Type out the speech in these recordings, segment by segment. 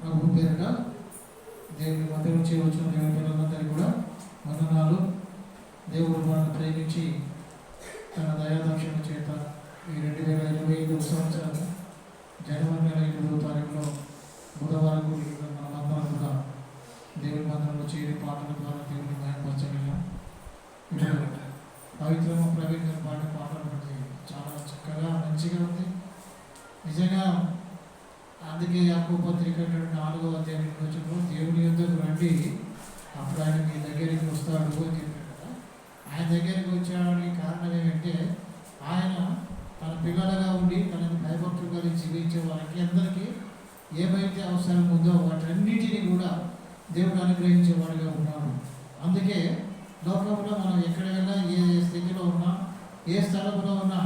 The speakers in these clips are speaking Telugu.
ప్రభు పేరిట దేవుని మధ్య నుంచి వచ్చిన దేవుని పిల్లలందరికీ కూడా వందనాలు. దేవుడు మనల్ని ప్రేమించి తన దయాదక్షణ చేత ఈ రెండు వేల ఇరవై ఐదు సంవత్సరాలు జనవరి నెల ఎనిమిదవ తారీఖులో బుధవారం గుడి మనందరం కూడా దేవుని మందిరంలో చేరి పాటల ద్వారా దేవుని మయపరచగలిగాం ఇప్పుడు పవిత్రమ ప్రవీణ్ గారి పాట పాటలు చాలా చక్కగా మంచిగా ఉంది. నిజంగా అందుకే యాకో పత్రిక నాలుగో అధ్యాయం వచ్చినప్పుడు దేవుని యొద్దకు రండి అప్పుడు ఆయన మీ దగ్గరికి వస్తాడు అని చెప్పాడు కదా. ఆయన దగ్గరికి వచ్చాడని కారణం ఏమంటే ఆయన తన పిల్లలుగా ఉండి తనని భయభక్తులు కలిగి జీవించే వారికి అందరికీ ఏమైతే అవసరం ఉందో వాటన్నిటినీ కూడా దేవుడు అనుగ్రహించేవాడిగా ఉన్నాడు. అందుకే లోకంలో మనం ఎక్కడ వెళ్ళినా ఏ స్థితిలో ఉన్నా ఏ స్థలంలో ఉన్నా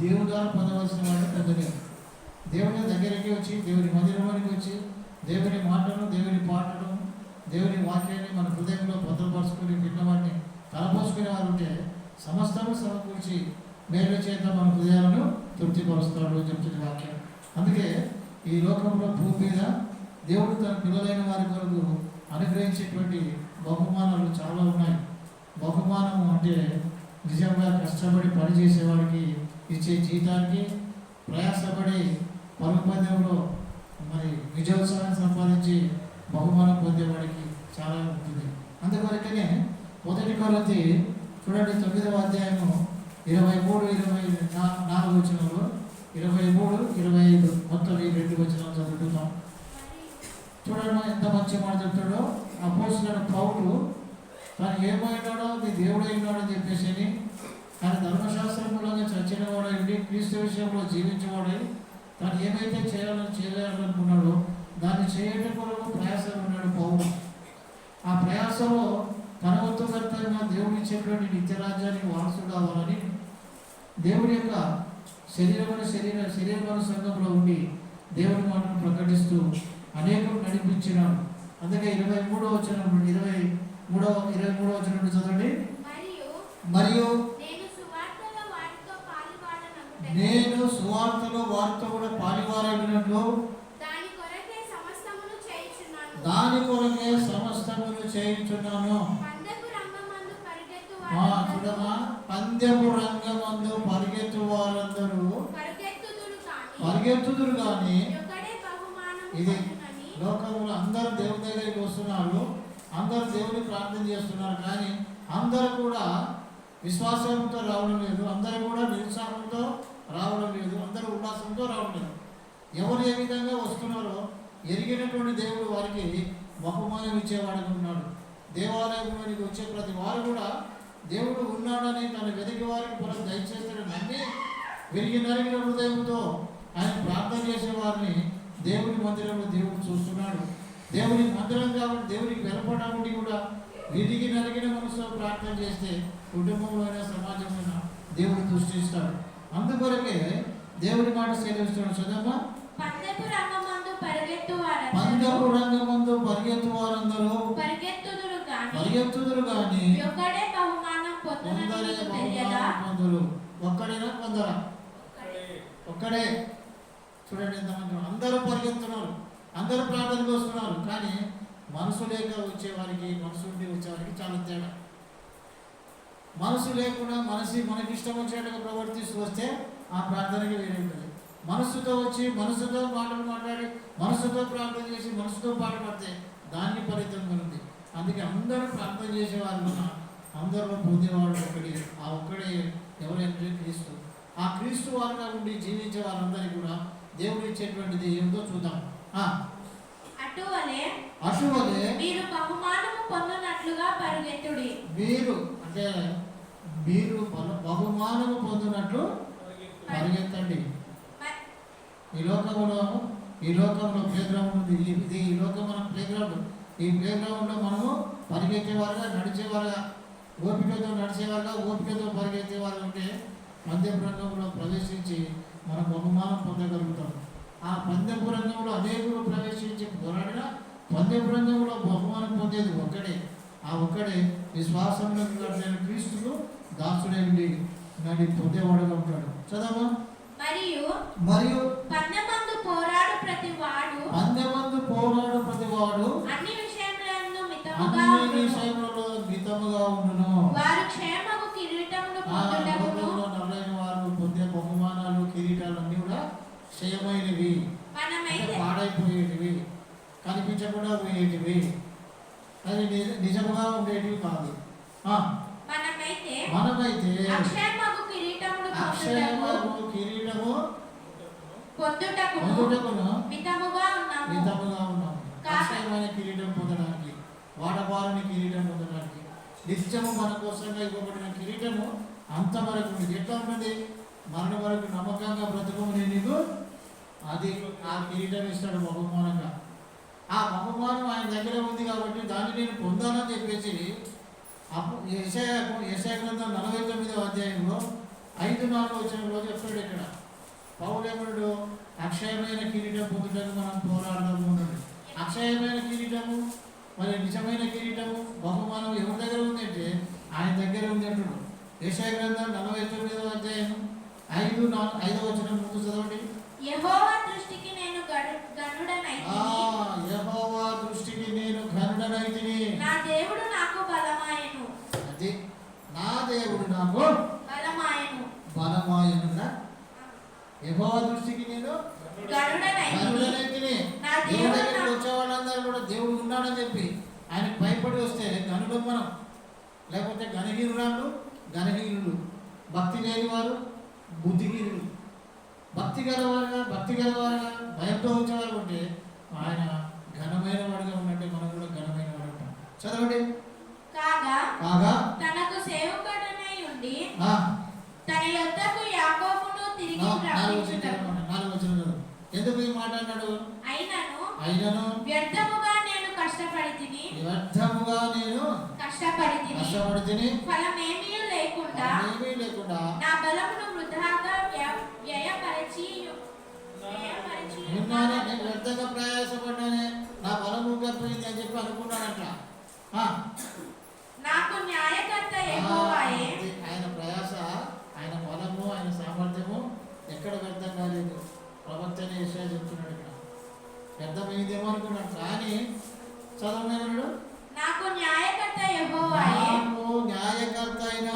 దేవుడు పొందవలసిన వాడు పెద్దలేదు దేవుని దగ్గరికి వచ్చి దేవుని మందిరంలోనికి వచ్చి దేవుని మాటలు దేవుని పాటను దేవుని వాక్యాన్ని మన హృదయంలో భద్రపరుచుకుని విన్నవాడిని తలపోసుకునే వారు ఉంటే సమస్తము సమకూర్చి మేలు చేత మన హృదయాలను తృప్తిపరుస్తాడు అని చెప్తుంది వాక్యం. అందుకే ఈ లోకంలో భూమి మీద దేవుడు తన పిల్లలైన వారి కొరకు అనుగ్రహించేటువంటి బహుమానాలు చాలా ఉన్నాయి. బహుమానము అంటే నిజంగా కష్టపడి పనిచేసేవాడికి ఇచ్చే జీతానికి ప్రయాసపడి పరుగు పందెంలో మరి విజయోత్సవాన్ని సంపాదించి బహుమానం పొందేవాడికి చాలా ఉంటుంది. అందుకొరకనే మొదటి కొరతి చూడండి తొమ్మిదవ అధ్యాయము ఇరవై మూడు ఇరవై నాలుగు వచ్చినప్పుడు ఇరవై మూడు ఇరవై ఐదు మొత్తం ఈ రెండు వచ్చిన చదువుతున్నాం చూడండి ఎంత మంచి మాట చెప్తాడో. ఆ పోస్టులను పౌరులు తను ఏమైనాడో మీ దేవుడు అయినాడో అని చెప్పేసి అని ధర్మశాస్త్రం మూలంగా చచ్చిన వాడండి క్రీస్తు విషయంలో జీవించేవాడై తను ఏమైతే చేయాలని చేయాలనుకున్నాడో దాన్ని చేయటం కొరకు ప్రయాసం ఉన్నాడు పౌరుడు ఆ ప్రయాసంలో తన వంతు కర్తవ్యంగా దేవుడు ఇచ్చేటువంటి నిత్యరాజ్యానికి వారసుడు కావాలని దేవుడి యొక్క శరీరమైన శరీర శరీరమైన సంఘంలో ఉండి దేవుడి మాటను ప్రకటిస్తూ అనేకం నడిపించినాడు. అందుకే ఇరవై మూడో వచ్చిన ఇరవై మూడో ఇరవై మూడో వచ్చినప్పుడు చదవండి. మరియు మరియు నేను సువార్తలో వారితో పాలుపాడనగుటకు నేను సువార్తలో వారితో కూడా పాలివారైనట్లు దాని కొరకే సమస్తమును చేయుచున్నాను. చూడమా పందెపు రంగమందు పరిగెత్తు వారందరూ పరిగెత్తుదురు కాని ఇది లోకంలో అందరూ దేవుని దగ్గరికి వస్తున్నారు. అందరూ దేవుని ప్రార్థన చేస్తున్నారు. కానీ అందరూ కూడా విశ్వాసంతో రావడం లేదు అందరూ కూడా నిరుత్సాహంతో రావడం లేదు అందరూ ఉల్లాసంతో రావడం లేదు. ఎవరు ఏ విధంగా వస్తున్నారో ఎరిగినటువంటి దేవుడు వారికి బహుమానం ఇచ్చేవాడిగా ఉన్నాడు. దేవాలయంలోనికి వచ్చే ప్రతి వారు కూడా దేవుడు ఉన్నాడని తన వెతికి వారికి పొలం దయచేస్తాడు నమ్మి విరిగి నరిగిన హృదయంతో ఆయన ప్రార్థన చేసే వారిని దేవుని మందిరంలో దేవుడు చూస్తున్నాడు. దేవుని మందిరం కాబట్టి దేవునికి వెలపడానికి కూడా విరిగి నలిగిన మనసులో ప్రార్థన చేస్తే కుటుంబంలో అయినా దేవుడు దృష్టిస్తాడు అందుకొరకే దేవుని మాట సేవిస్తున్నాడు చదమ్మా పందెపు రంగమందు పరిగెత్తు వారందరూ. పరిగెత్తుదురు కాని బహుమానం పొందురు. ఒక్కడేనా? కొందరా? ఒక్కడే చూడండి ఎంతమంది అందరూ పరిగెత్తున్నారు. అందరూ ప్రార్థనకు వస్తున్నారు. కానీ మనసు లేక వచ్చేవారికి మనసు ఉండి వచ్చేవారికి చాలా తేడా. మనసు లేకుండా మనసు మనకి ఇష్టం వచ్చేట్టుగా ప్రవర్తిస్తూ వస్తే ఆ ప్రార్థనకి వేరే ఉంటుంది. మనసుతో వచ్చి మనసుతో మాటలు మాట్లాడి మనసుతో ప్రార్థన చేసి మనసుతో పాటపడితే దాన్ని ఫలితంగా ఉంది అందుకే అందరూ ప్రార్థన చేసేవారు మన అందరూ పొందేవాడు ఒక్కడే ఆ ఒక్కడే ఎవరైతే క్రీస్తు. ఆ క్రీస్తు వారిగా ఉండి జీవించే వారందరికీ కూడా దేవుడు ఇచ్చేటువంటిది ఏమిటో చూద్దాం. ఆ, అటువలే అటువలే మీరు బహుమానము పొందునట్లుగా పరిగెత్తుడి. మీరు అంటే మీరు బహుమానము పొందినట్లు పరిగెత్తండి. ఈ లోకంలో ఈ లోకంలో ప్లే గ్రౌండ్ ఉంది ఇది ఈ లోకం మన ప్లే గ్రౌండ్ ఈ ప్లే గ్రౌండ్లో మనము పరిగెత్తేవారుగా నడిచేవారుగా ఓపికతో నడిచేవారుగా ఓపికతో పరిగెత్తేవారు ఉంటే పందెపు రంగంలో ప్రవేశించి మనం బహుమానం పొందగలుగుతాం. ఆ పందెపు రంగంలో అనేకులు ప్రవేశించి పోరాడినా పందెపు రంగంలో బహుమానం పొందేది ఒక్కడే. ఆ ఒక్కడే విశ్వాసంలో కట్టిన క్రీస్తులు దాసుడే ఉండి నడి పొందేవాడుగా ఉంటాడు. చదవా మరియు మరియు పందెమందు పోరాడు ప్రతి వాడు పందెమందు పో మితముగా అన్ని ఉండును. విషయములలో మితముగా ఉండును. వారు క్షేమము కిరీటమును పొందుటకును నల్లైన వారు పొందే బహుమానాలు కిరీటాలు అన్నీ కూడా క్షయమైనవి. పాడైపోయేటివి. కనిపించకుండా పోయేటివి అది నిజ- నిజముగా ఉండేటివి కాదు. మనమైతే అక్షయమగు కిరీటము పొందుటకును మితముగా ఉన్నాము. అక్షయమైన కిరీటం పొందడానికి వాడబారని కిరీటం పొందడానికి నిత్యము మన కోసంగా ఇవ్వబడిన కిరీటము అంత వరకు ఉంది. ఎట్లా ఉంటుంది మరణ వరకు నమ్మకంగా బ్రతకమని నీకు అది ఆ కిరీటం ఇస్తాడు బహుమానంగా. ఆ బహుమానం ఆయన దగ్గర ఉంది కాబట్టి దాన్ని నేను పొందాలని చెప్పేసి అప్పుడు యశయ యశయ గ్రంథం నలభై తొమ్మిదవ అధ్యాయంలో ఐదు నాలుగు వచ్చిన రోజు చెప్తాడు ఇక్కడ. పౌలేముడు అక్షయమైన కిరీటం పొందుటకు మనం పోరాడడం ఉన్నది అక్షయమైన కిరీటము? మరి నిజమైన కిరీటము? బహుమానం ఎవరి దగ్గర ఉందంటే ఆయన దగ్గర ఉంది అంటుడు. యశయ గ్రంథం నలభై తొమ్మిదవ అధ్యాయం ఐదు నాలుగు ఐదవ వచ్చిన ముందు చదవండి. యెహోవా దృష్టికి నేను గనుడనైతిని నా దేవుడు నాకు బలమాయను యెహోవా దృష్టికి నేను గనుడనైతిని గనుడనైతిని నా దేవుడి దగ్గరికి వచ్చే వాళ్ళందరూ కూడా దేవుడు ఉన్నాడని చెప్పి ఆయనకు భయపడి వస్తే గనుడు మనం లేకపోతే గణహీనురాలు గణహీనులు భక్తి లేని వారు బుద్ధిహీనులు. భక్తి గలవారుగా భక్తి గలవారుగా భయంతో వచ్చేవారు ఉంటే ఆయన ఘనమైన వాడుగా ఉన్నట్టే మనం కూడా ఘనమైన వాడు ఉంటాం చదవండి. కాగా కాగా తనకు సేవకుడనై ఉండి తన యొద్దకు యాకోబును తిరిగి రప్పించుటకు. నాలుగు వచ్చిన చదవండి. ఎందుకు ఈ మాట అన్నాడు? అయినను అయినను వ్యర్థముగా నేను కష్టపడి తిని వ్యర్థముగా నేను కష్టపడి తిని కష్టపడి తిని ఫలమేమీ లేకుండా ఏమీ లేకుండా నా బలమును వృధాగా వ్య- వ్యయపరిచి విన్నానే నేను వ్యర్థంగా ప్రయాసపడ్డానే నా బలం ఊగిపోయింది అని చెప్పి అనుకున్నానంట ఆ, నాకు న్యాయకర్త ఆ, యెహోవాయే అది ఆయన ప్రయాస ఆయన బలము ఆయన సామర్థ్యము ఎక్కడ వ్యర్థం కాలేదు. ప్రవక్తనే విషయం చెప్తున్నాడు ఇక్కడ. వ్యర్థమైందేమో అనుకున్నాడు కానీ చదవమన్నాడు నాకు న్యాయకర్త యెహోవాయే నాకు న్యాయకర్త అయిన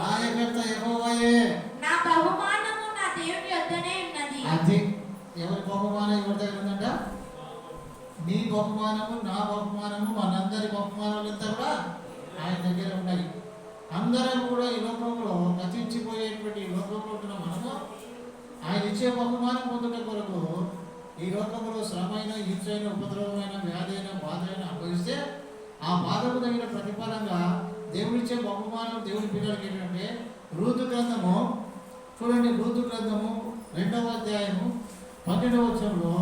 నాయకర్త యెహోవాయే నా బహుమానము నా దేవుని యొద్దనే ఉన్నది. అది ఎవరి బహుమానం ఎవరి దగ్గర ఉందంట? నీ బహుమానము నా బహుమానము మనందరి బహుమానాలంతా కూడా ఆయన దగ్గర ఉన్నాయి అందరం కూడా ఈ లోకంలో గతించిపోయేటువంటి లోకంలో ఉంటున్న మనము ఆయన ఇచ్చే బహుమానం పొందుట కొరకు ఈ లోకంలో శ్రమైన హింసైన ఉపద్రవమైన వ్యాధి అయిన బాధ అయినా అనుభవిస్తే ఆ బాధకు తగిన ప్రతిఫలంగా దేవుడిచ్చే బహుమానం దేవుడి పిల్లలకి ఏంటంటే ఋతు గ్రంథము. చూడండి ఋతు గ్రంథము రెండవ అధ్యాయము పన్నెండవ వచ్చంలో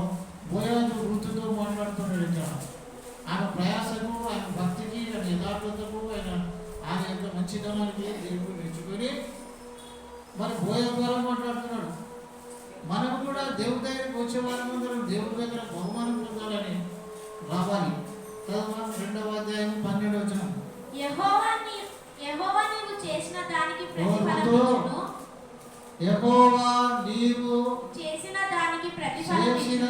బోయాజు ఋతుతో మాట్లాడుతున్నాడు ఇక్కడ. ఆమె ప్రయాసకు ఆయన భక్తికి ఆయన యథార్థతకు ఆయన ఆయన యొక్క మంచితనానికి దేవుడు మెచ్చుకొని మరి బోయ ద్వారా మాట్లాడుతున్నాడు. మనం కూడా దేవుడి దగ్గరికి వచ్చే వాళ్ళందరం దేవుడి దగ్గర బహుమానం పొందాలని రావాలి. చదవమా రెండవ అధ్యాయం పన్నెండు వచ్చిన. చేసిన దానికి చేసిన చేసిన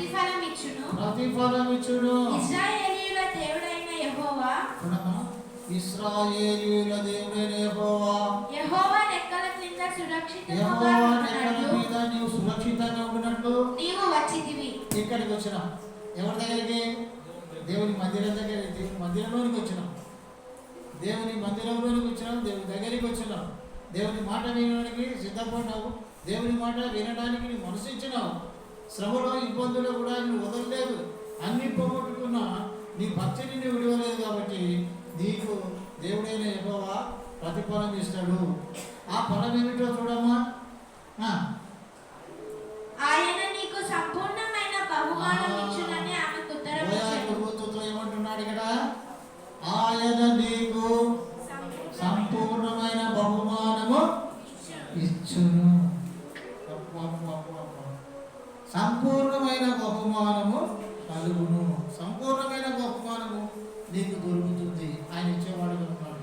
దానికి ప్రతిఫలముగా ప్రతిఫలమిచ్చును. ప్రతిఫలమిచ్చును. ఇశ్రాయేలీయుల దేవుడైన యెహోవా. చూడమ్మా ఇస్రాయేలీయుల దేవుడైన యెహోవా. యెహోవా రెక్కల క్రింద సురక్షితంగా యెహోవా నెక్కల మీద నీవు సురక్షితంగా ఉన్నట్లు నీవు వచ్చితివి. ఇక్కడికి వచ్చినాం ఎవరి దగ్గరికి? దేవుని మందిరం దగ్గర దేవుని మందిరంలోనికి వచ్చినాం. దేవుని మందిరంలోనికి వచ్చినాం. దేవుని దగ్గరికి వచ్చినాం. దేవుని మాట వినడానికి సిద్ధపడినావు. దేవుని మాట వినడానికి నీ మనసు ఇచ్చినావు. శ్రమలో ఇబ్బందులు కూడా నువ్వు వదలలేదు. అన్ని పోగొట్టుకున్నా నీ భక్తిని నువ్వు విడవలేదు కాబట్టి నీకు దేవుడైన యెహోవా ప్రతిఫలం ఇస్తాడు. ఆ ఫలం ఏమిటో చూడమ్మా. ఆ, ఆయన నీకు సంపూర్ణమైన బహుమానం కలుగును. సంపూర్ణమైన బహుమానము నీకు దొరుకుతుంది. ఆయన ఇచ్చేవాడుగా ఉన్నాడు.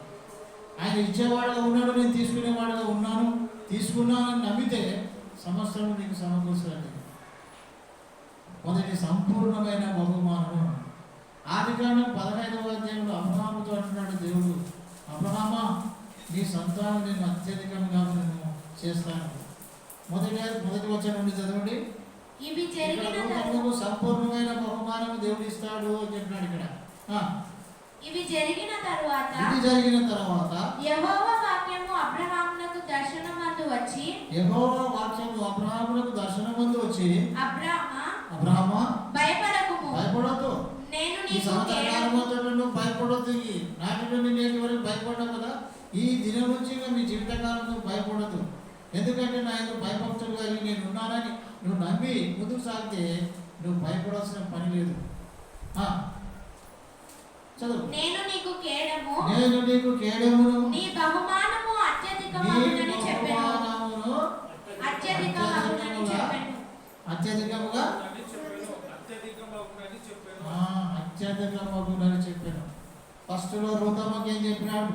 ఆయన ఇచ్చేవాడుగా ఉన్నాడు నేను తీసుకునేవాడుగా ఉన్నాను. తీసుకున్నానని నమ్మితే సంవత్సరం నీకు సమకూరుస్తుంది మొదటి సంపూర్ణమైన బహుమానము. ఆది కాండం పదహైదవ అధ్యాయంలో అబ్రహాముతో అంటున్నాడు దేవుడు అబ్రహామా నీ సంతానం నేను అత్యధికంగా నేను చేస్తాను. మొదటి మొదటి వచ్చిన నుండి చదవండి. ఇవి జరిగిన సంపూర్ణమైన బహుమానం దేవుడు ఇస్తాడు అని చెప్పినాడు ఇక్కడ. ఇవి జరిగిన తరువాత ఇది జరిగిన తర్వాత యెహోవా వాక్యము అబ్రహామునకు దర్శనమందు వచ్చి యెహోవా వాక్యము అబ్రహాములకు దర్శనమందు వచ్చి అబ్రామ అబ్రహమా భయపడకుము. భయపడద్దు. నేను ఈ నీకు సంవత్సర కేడము కాలంతో నువ్వు భయపడొద్దు. నాటి నుండి నేటి వరకు భయపడ్డావు కదా. ఈ దినం నుంచి మీ జీవితకాలం నువ్వు భయపడద్దు. ఎందుకంటే నా యొక్క భయభక్తులు కలిగి నేను ఉన్నానని నువ్వు నమ్మి ముందుకు సాగితే నువ్వు భయపడాల్సిన పని లేదు. చదువు. నేను నీకు కేడము నేను నీకు కేడమును నీ బహుమానము అత్యధికమగునని చెప్పాను. అత్యధికమగునని చెప్పాను. అత్యధికముగా? చెప్పాను అత్యధికమగునని ఫస్ట్లో రూతమ్మకి ఏం చెప్పినాడు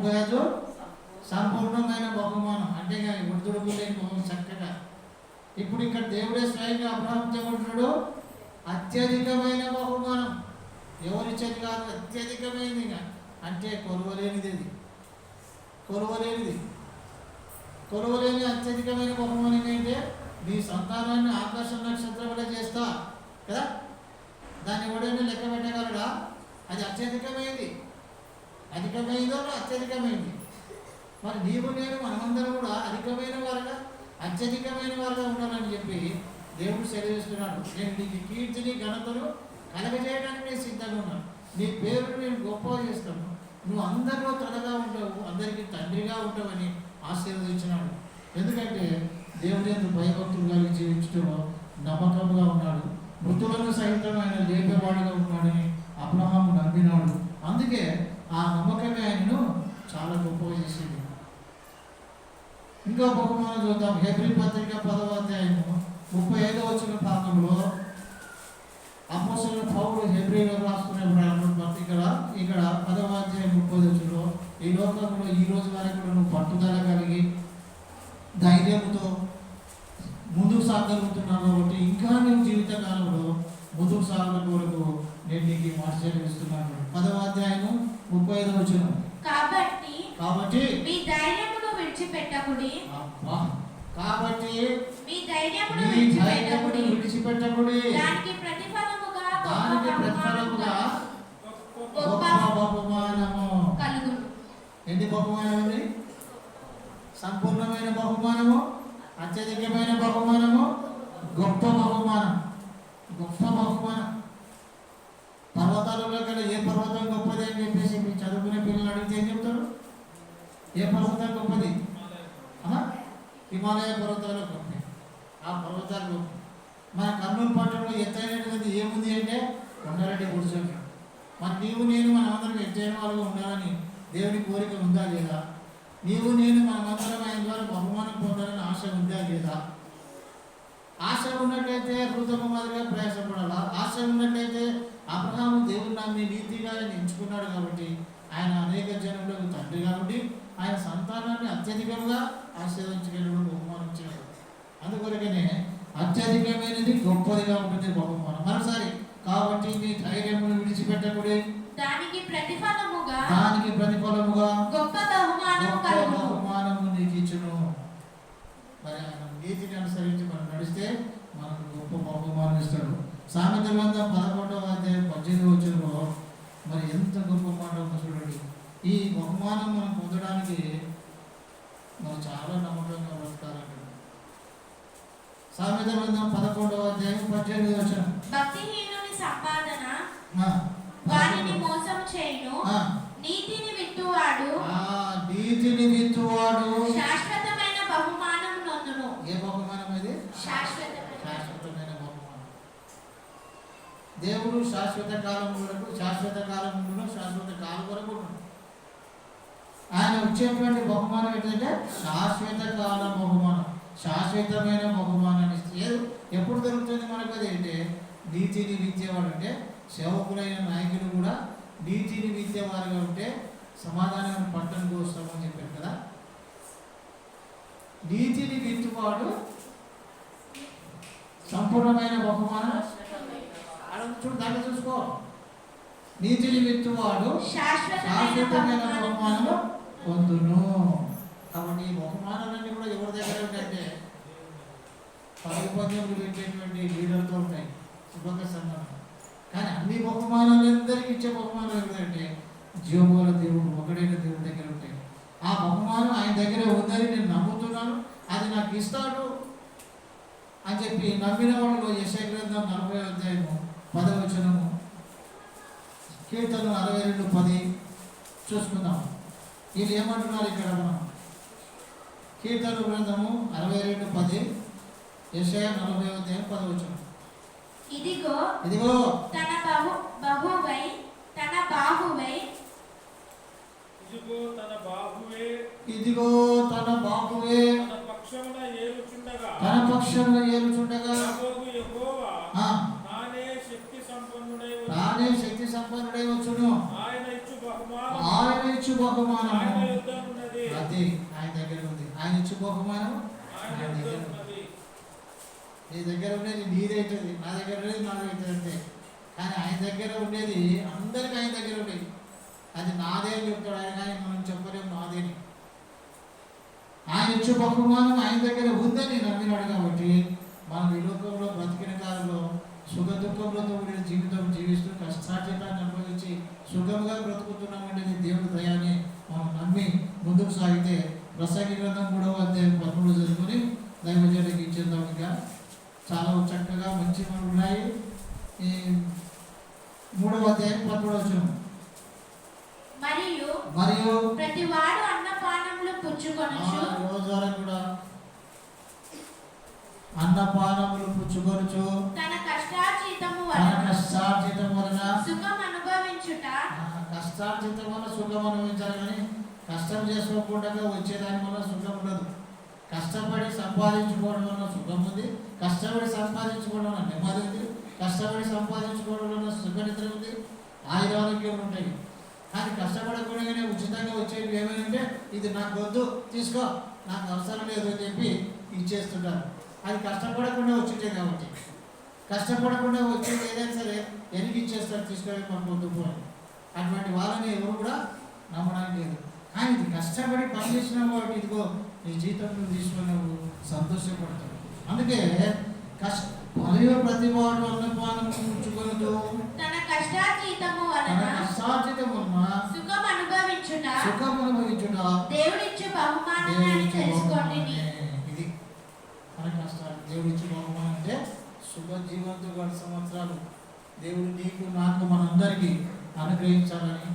సంపూర్ణమైన బహుమానం. అంటే ఉడుదుడుకు లేని బహుమానం? చక్కగా. ఇప్పుడు ఇక్కడ దేవుడే స్వయంగా అబ్రహం చెబుతున్నాడు అత్యధికమైన బహుమానం. ఎవరిచ్చేది కాదు అత్యధికమైనది ఇంకా. అంటే కొలవలేనిది ఇది. కొలవలేనిది. కొలవలేని అత్యధికమైన బహుమానం ఏంటంటే నీ సంతానాన్ని ఆకర్షణ నక్షత్రం కూడా చేస్తా కదా? దాన్ని ఎవడైనా లెక్క పెట్టగలడా? అది అత్యధికమైంది. అధికమైందో అత్యధికమైంది? మరి నీవు నేను మనమందరం కూడా అధికమైన వారుగా? అత్యధికమైన వారుగా ఉండాలని చెప్పి దేవుడు సెలవిస్తున్నాడు నేను నీకు కీర్తిని ఘనతను కలగజేయడానికి నేను సిద్ధంగా ఉన్నాను. నీ పేరును నేను గొప్పగా చేస్తాను. నువ్వు అందరిలో తలగా ఉంటావు అందరికీ తండ్రిగా ఉంటావని ఆశీర్వదించినాడు. ఎందుకంటే దేవుని ఎందుకు భయభక్తులు కలిగి జీవించడంలో నమ్మకంగా ఉన్నాడు. మృతులను సహితం ఆయన లేపేవాడుగా ఉన్నాడని అబ్రహాము నమ్మినాడు. అందుకే ఆ నమ్మకమే ఆయనను చాలా గొప్పగా చేసింది. ఇంకో బహుమానం చూద్దాం. హెబ్రి పత్రిక పదవ అధ్యాయము ముప్పై ఐదవ వచ్చిన భాగంలో అపోసల పౌరుడు హెబ్రిలో రాసుకునే ఇక్కడ ఇక్కడ పదవ అధ్యాయం ముప్పై వచ్చిలో ఈ లోకంలో ఈ రోజు వరకు నువ్వు పట్టుదల కలిగి ధైర్యంతో ముందుకు సాగలుగుతున్నావు కాబట్టి ఇంకా నేను జీవితకాలంలో ముందుకు సాగల కొరకు నేను నీకు ఈ మాట పదవ అధ్యాయము ముప్పై ఐదవ వచ్చిన కాబట్టి కాబట్టి మీ ధైర్యమును విడిచిపెట్టకుడి. కాబట్టి మీ ధైర్యమును విడిచిపెట్టకుడి. విడిచిపెట్టకుడి. దానికి ప్రతిఫలముగా దానికి ప్రతిఫలముగా గొప్ప బహుమానము. కలుగును. ఎన్ని బహుమానం అండి సంపూర్ణమైన బహుమానము అత్యధికమైన బహుమానము గొప్ప బహుమానం. గొప్ప బహుమానం. పర్వతాలలో కల్లా ఏ పర్వతం గొప్పది అని చెప్పేసి మీరు చదువుకునే పిల్లలు ఏ పర్వతం గొప్పది హిమాలయ పర్వతాలు గొప్పది ఆ పర్వతాలు గొప్పది మన కర్నూలు పట్టణంలో ఎత్తైనటువంటిది ఏముంది అంటే కొండారెడ్డి గుడిసెలు. మరి నీవు నేను మన అందరం ఎత్తైన వాళ్ళగా ఉండాలని దేవుని కోరిక ఉందా లేదా? నీవు నేను మనమందరం ఆయన ద్వారా బహుమానం పొందాలని ఆశ ఉందా లేదా? ఆశ ఉన్నట్టయితే హృదయ మాదిరిగా ప్రయాసపడాలా? ఆశ ఉన్నట్టయితే అబ్రహాము దేవుని నమ్మి నీతిగా ఆయన ఎంచుకున్నాడు కాబట్టి ఆయన అనేక జనములకు తండ్రి కాబట్టి ఆయన సంతానాన్ని అత్యధికంగా ఆశీర్వదించగలడు బహుమానించాడు అందుకొరకనే అత్యధికమైనది గొప్పదిగా ఉంటుంది బహుమానం. మరోసారి కాబట్టి మీ ధైర్యమును విడిచిపెట్టకుడి దానికి ప్రతిఫలముగా దానికి ప్రతిఫలముగా గొప్ప బహుమానం గొప్ప కలుగును. బహుమానము నీకు ఇచ్చును. మరి ఆయన నీతిని అనుసరించి మనం నడిస్తే మనకు గొప్ప బహుమానం ఇస్తాడు. సామెత గ్రంథం పదకొండవ అధ్యాయం పద్దెనిమిది వచ్చినలో మరి ఎంత గొప్ప మాట చూడండి. ఈ బహుమానం మనం పొందడానికి మనం చాలా నమ్మకంగా బ్రతకాలండి. సామెత గ్రంథం పదకొండవ అధ్యాయం పద్దెనిమిది వచ్చిన భక్తిహీనుని సంపాదన ఆ, వారిని మోసం చేయును ఆ, నీతిని విత్తువాడు. ఆ, నీతిని విత్తువాడు. శాశ్వతమైన బహుమానం నొందును. ఏ బహుమానం ఇది? శాశ్వతమైన బహుమానం. దేవుడు శాశ్వత కాలం వరకు శాశ్వత కాలం శాశ్వత కాలం వరకు ఆయన వచ్చేటువంటి బహుమానం ఏంటంటే శాశ్వత కాల బహుమానం. శాశ్వతమైన బహుమానాన్ని ఏది- ఎప్పుడు దొరుకుతుంది మనకు అది అంటే నీతిని విద్యవాడు అంటే సేవకులైన నాయకులు కూడా నీతిని విద్యవారుగా ఉంటే సమాధానం పట్టణకు వస్తామని చెప్పారు కదా. నీతిని విత్తువాడు సంపూర్ణమైన బహుమానం. చూడు దాన్ని చూసుకో. నీతిని విత్తువాడు శాశ్వతమైన బహుమానము పొందును. కాబట్టి ఈ బహుమానాలన్నీ కూడా ఎవరి దగ్గర ఉంటాయంటే? పదవి పెట్టేటువంటి లీడర్తో ఉంటాయి. శుభంగా సంఘం. కానీ అన్ని బహుమానాలు అందరికీ ఇచ్చే బహుమానం ఏంటంటే జీవముల దేవుడు ఒకడైన దేవుడి దగ్గర ఉంటాయి. ఆ బహుమానం ఆయన దగ్గర ఉందని నేను నమ్ముతున్నాను. అది నాకు ఇస్తాడు అని చెప్పి నమ్మిన వాళ్ళు యశయ గ్రంథం నలభై అధ్యాయము పదవచనము. కీర్తన అరవై రెండు పది. చూసుకుందాం. వీళ్ళు ఏమంటున్నారు ఇక్కడ మనం కీర్తన గ్రంథము అరవై రెండు పది యశయ నలభై అధ్యాయం పదవచనం ఇదిగో ఇదిగో. తన బహు బహువై తన బాహువై ఇదిగో తన బాహువే ఇదిగో తన బాబువే తన పక్షమున ఏలుచుండగా తన పక్షంలో ఉన్నది. అది ఆయన దగ్గర ఉంది. ఆయన ఇచ్చు బహుమానం ఆయన దగ్గర నీ దగ్గర ఉండేది నీదైతుంది. నా దగ్గర ఉండేది నాదైతుంది అంతే కానీ ఆయన దగ్గర ఉండేది అందరికి ఆయన దగ్గర ఉండేది. అది నాదే చెప్తాడు ఆయన కానీ మనం చెప్పలేము నాదేని. ఆయన ఇచ్చే బహుమానం ఆయన దగ్గర ఉందని నమ్మినాడు కాబట్టి మనం ఈ లోకంలో బ్రతికిన కాలంలో సుఖ దుఃఖంలో కూడిన జీవితం జీవిస్తూ కష్టార్జితాన్ని అనుభవించి సుఖంగా బ్రతుకుతున్నామంటే ఇది దేవుడి దయాన్ని మనం నమ్మి ముందుకు సాగితే ప్రసంగి గ్రంథం మూడవ అధ్యాయం పదమూడు చదువుకొని దైవజనుడికి ఇచ్చేద్దాం ఇంకా. చాలా చక్కగా మంచి ఉన్నాయి. ఈ మూడవ అధ్యాయం పదమూడవ మరియు మరియు రోజుల కూడా అన్నపానములు పుచ్చుకొనుచు తన కష్టార్జితము వలన కష్టార్జితం వలన సుఖం అనుభవించుట. కష్టార్జితం వల్ల సుఖం అనుభవించాలి కానీ కష్టం చేసుకోకుండా వచ్చేదాని వల్ల సుఖం ఉండదు. కష్టపడి సంపాదించుకోవడం వల్ల సుఖం ఉంది. కష్టపడి సంపాదించుకోవడం వల్ల నెమ్మది ఉంది. కష్టపడి సంపాదించుకోవడం వల్ల సుఖనిద్ర ఉంది. ఆయురారోగ్యం ఉంటాయి. కానీ కష్టపడకుండానే ఉచితంగా వచ్చేవి ఏమైనా ఇది నాకు వద్దు తీసుకో నాకు అవసరం లేదు అని చెప్పి ఇచ్చేస్తుంటారు. అది కష్టపడకుండా వచ్చిందే కాబట్టి. కష్టపడకుండా వచ్చేది ఏదైనా సరే ఎనికి ఇచ్చేస్తారు తీసుకొని పంపొద్దు పోని అటువంటి వాళ్ళని ఎవరు కూడా నమ్మడానికి లేదు. కానీ ఇది కష్టపడి పని చేసిన వాడు ఇదిగో నీ జీతం నువ్వు తీసుకొని నువ్వు సంతోషపడతావు అందుకే కష్ట మరియు ప్రతి వాడు అన్నపానం తన కష్టార్జితము తన వలన సుఖం అనుభవించుట సుఖం అనుభవించుట దేవుడిచ్చు తెలుసుకోండి. మన దేవుడు ఇచ్చిన బహుమానం అంటే శుభ జీవంతో గత సంవత్సరాలు దేవుడు నీకు నాకు మనందరికీ అనుగ్రహించాలని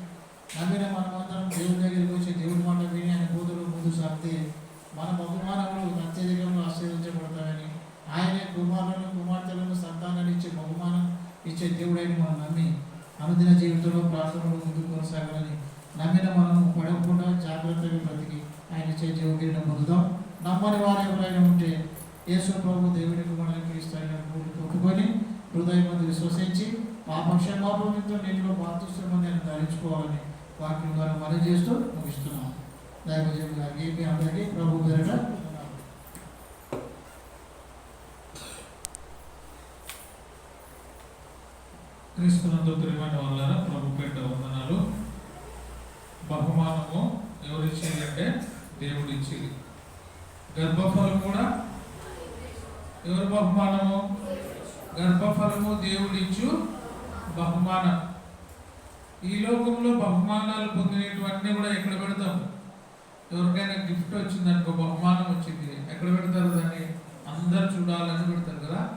నమ్మిన మనమందరం దేవుడి దగ్గరికి వచ్చి దేవుడి మాట విని ఆయన బోధలు ముందు సాగితే మన బహుమానములు అత్యధికంగా ఆశీర్వదించబడతాయని ఆయనే కుమారులను కుమార్తెలను సంతానాన్ని ఇచ్చే బహుమానం ఇచ్చే దేవుడైన మనం నమ్మి అనుదిన జీవితంలో ప్రార్థనలు ముందు కొనసాగాలని నమ్మిన మనం పడకుండా జాగ్రత్తగా బ్రతికి ఆయన ఇచ్చే జీవకిరీటం పొందుదాం. నమ్మని వారు ఎవరైనా ఉంటే యేసు ప్రభు దేవుడికి మనకి ఇస్తారని ఒప్పుకొని హృదయం విశ్వసించి మా క్షమాపణతో నీటిలో బాధిస్తున్నాను నేను ధరించుకోవాలని వాక్యం ద్వారా మనం చేస్తూ ముగిస్తున్నాం దయచేసి మీ అందరికీ ప్రభు పేరిట వందనాలు. క్రీస్తునందు ప్రియమైన వాళ్ళ ప్రభు పెట్ట వందనాలు బహుమానము ఎవరు ఇచ్చేది అంటే గర్భఫలం కూడా ఎవరు బహుమానము? గర్భఫలము దేవుడిచ్చు బహుమానం. ఈ లోకంలో బహుమానాలు పొందినటువంటి కూడా ఎక్కడ పెడతాం? ఎవరికైనా గిఫ్ట్ వచ్చింది అనుకో బహుమానం వచ్చింది. ఎక్కడ పెడతారు దాన్ని? అందరు చూడాలని పెడతారు కదా.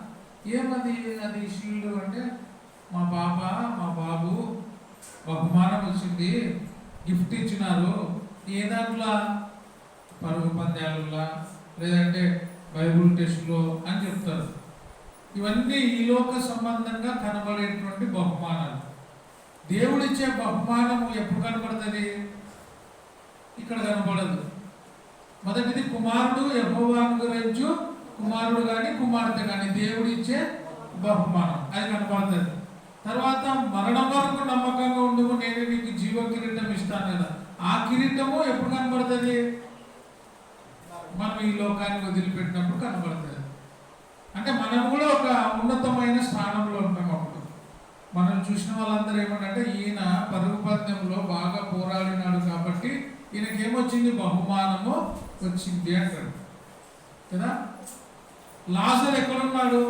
ఏమది? అది షీల్డ్ అంటే మా పాప మా బాబు బహుమానం వచ్చింది గిఫ్ట్ ఇచ్చినారు. ఏ దాంట్లో? పరుగు పందాలలో లేదంటే బైబుల్ టెస్ట్లో అని చెప్తారు. ఇవన్నీ ఈ లోక సంబంధంగా కనబడేటువంటి బహుమానాలు. దేవుడిచ్చే బహుమానము ఎప్పుడు కనబడుతుంది? ఇక్కడ కనబడదు. మొదటిది కుమారుడు యహోవాను గురించి కుమారుడు కానీ కుమార్తె కానీ దేవుడిచ్చే బహుమానం. అది కనబడుతుంది. తర్వాత మరణం వరకు నమ్మకంగా ఉండము నేను నీకు జీవ కిరీటం ఇస్తాను కదా. ఆ కిరీటము ఎప్పుడు కనబడుతుంది? మనం ఈ లోకాన్ని వదిలిపెట్టినప్పుడు కనబడుతుంది అంటే మనం కూడా ఒక ఉన్నతమైన స్థానంలో ఉంటాం అప్పుడు. మనం చూసిన వాళ్ళందరూ ఏమంటే ఈయన పరుగు పందెంలో బాగా పోరాడినాడు కాబట్టి ఈయనకి ఏమొచ్చింది బహుమానము వచ్చింది అంటాడు. కదా? లాజర్ ఎక్కడున్నాడు?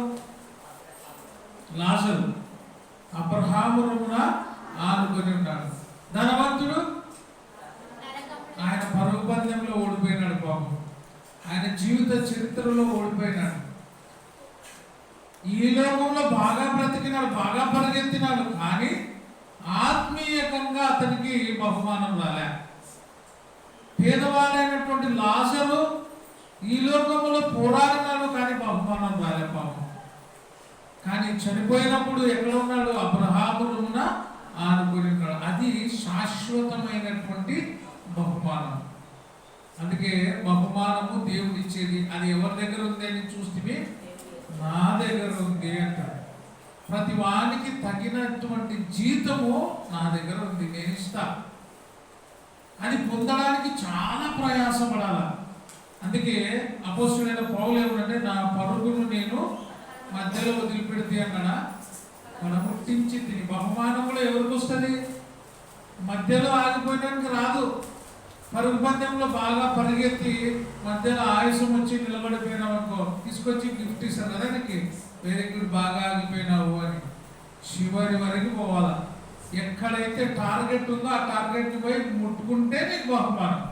లాజరు. అబ్రహాము రొమ్మున ఆనుకొని ఉన్నాడు. ధనవంతుడు నరకమున ఆయన పరుగు పందెంలో ఓడిపోయినాడు పాపం ఆయన జీవిత చరిత్రలో ఓడిపోయినాడు. ఈ లోకంలో బాగా బ్రతికినాడు బాగా పరిగెత్తినాడు కానీ ఆత్మీయకంగా అతనికి బహుమానం రాలే. పేదవాడైనటువంటి లాసరు ఈ లోకంలో పోరాడినాడు కానీ బహుమానం రాలే పాపం. కానీ చనిపోయినప్పుడు ఎక్కడ ఉన్నాడు? అబ్రహామున ఆనుకుని ఉన్నాడు. అది శాశ్వతమైనటువంటి బహుమానం. అందుకే బహుమానము దేవుడు ఇచ్చేది అది ఎవరి దగ్గర ఉంది అని చూస్తే నా దగ్గర ఉంది అంటాడు ప్రతి వానికి తగినటువంటి జీతము నా దగ్గర ఉంది నేను ఇస్తా. అది పొందడానికి చాలా ప్రయాసపడాల. అందుకే అపోసుడైన పౌలు ఏమంటే నా పరుగును నేను మధ్యలో వదిలిపెడితే అక్కడ మనం ముట్టించి తిని. బహుమానం కూడా ఎవరికి వస్తుంది? మధ్యలో ఆగిపోయడానికి రాదు. పరుగు పందెంలో బాగా పరిగెత్తి మధ్యలో ఆయుసం వచ్చి నిలబడిపోయినావు అనుకో తీసుకొచ్చి గిఫ్ట్ ఇస్తారు కదా నీకు. వెరీ గుడ్ బాగా ఆగిపోయినావు అని. చివరి వరకు పోవాలా? ఎక్కడైతే టార్గెట్ ఉందో ఆ టార్గెట్ పోయి ముట్టుకుంటే నీకు బహుమానం.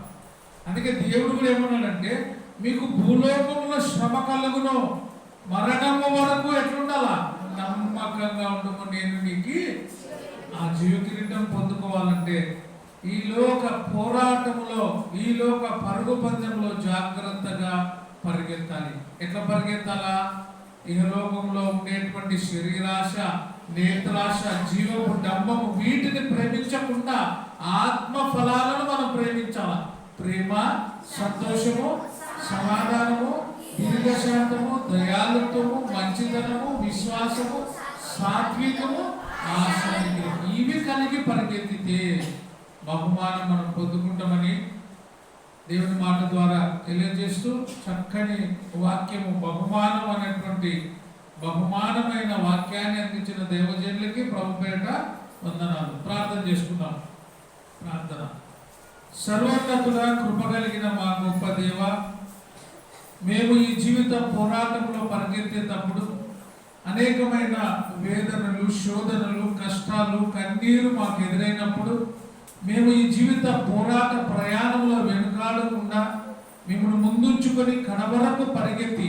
అందుకే దేవుడు కూడా ఏమన్నాడంటే మీకు భూలోకంలో శ్రమ కలుగును. మరణము వరకు ఎట్లుండాలా? నమ్మకంగా ఉండము నేను నీకు. ఆ జీవ కిరీటం పొందుకోవాలంటే ఈ లోక పోరాటంలో ఈ లోక పరుగు పందెంలో జాగ్రత్తగా పరిగెత్తాలి. ఎట్లా పరిగెత్తాలా? ఇహలోకంలో ఉండేటువంటి శరీరాశ నేత్రాశ జీవము డబ్బము వీటిని ప్రేమించకుండా ఆత్మ ఫలాలను మనం ప్రేమించాల? ప్రేమ సంతోషము సమాధానము దీర్ఘశాంతము దయాలుత్వము మంచితనము విశ్వాసము సాత్వికము ఆశ్రయం ఇవి కలిగి పరిగెత్తితే బహుమానం మనం పొందుకుంటామని దేవుని మాట ద్వారా తెలియజేస్తూ చక్కని వాక్యము బహుమానం అనేటువంటి బహుమానమైన వాక్యాన్ని అందించిన దేవజనులకి ప్రభు పేట వందనాలు. ప్రార్థన చేసుకుందాం. ప్రార్థన. సర్వోన్నతుల కృప కలిగిన మా గొప్ప దేవ మేము ఈ జీవిత పోరాటంలో పరిగెత్తేటప్పుడు అనేకమైన వేదనలు శోధనలు కష్టాలు కన్నీరు మాకు ఎదురైనప్పుడు మేము ఈ జీవిత పోరాట ప్రయాణంలో వెనుకాడకుండా మిమ్మల్ని ముందుంచుకొని కడవరకు పరిగెత్తి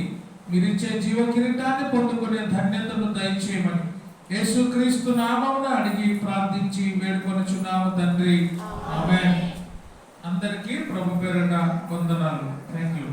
మీరిచ్చే జీవ కిరీటాన్ని పొందుకునే ధన్యతను దయచేయమని యేసుక్రీస్తు నామమున అడిగి ప్రార్థించి వేడుకొనుచున్నాము తండ్రి. ఆమె అందరికీ ప్రభు పేరట వందనాలు. Thank you